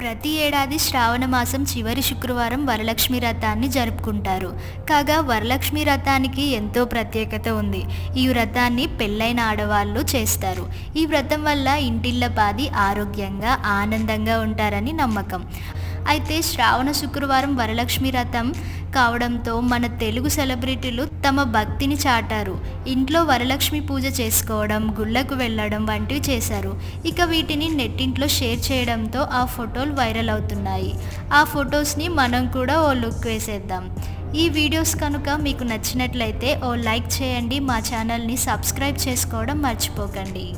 ప్రతి ఏడాది శ్రావణ మాసం చివరి శుక్రవారం వరలక్ష్మి వ్రతాన్ని జరుపుకుంటారు. కాగా వరలక్ష్మి వ్రతానికి ఎంతో ప్రత్యేకత ఉంది. ఈ వ్రతాన్ని పెళ్ళైన ఆడవాళ్ళు చేస్తారు. ఈ వ్రతం వల్ల ఇంటిల్లపాది ఆరోగ్యంగా ఆనందంగా ఉంటారని నమ్మకం. అయితే శ్రావణ శుక్రవారం వరలక్ష్మి రథం కావడంతో మన తెలుగు సెలబ్రిటీలు తమ భక్తిని చాటారు. ఇంట్లో వరలక్ష్మి పూజ చేసుకోవడం గుళ్ళకు వెళ్ళడం వంటివి చేశారు. ఇక వీటిని నెట్టింట్లో షేర్ చేయడంతో ఆ ఫోటోలు వైరల్ అవుతున్నాయి. ఆ ఫొటోస్ని మనం కూడా ఓ లుక్ వేసేద్దాం. ఈ వీడియోస్ కనుక మీకు నచ్చినట్లయితే ఓ లైక్ చేయండి మా ఛానల్ని సబ్స్క్రైబ్ చేసుకోవడం మర్చిపోకండి.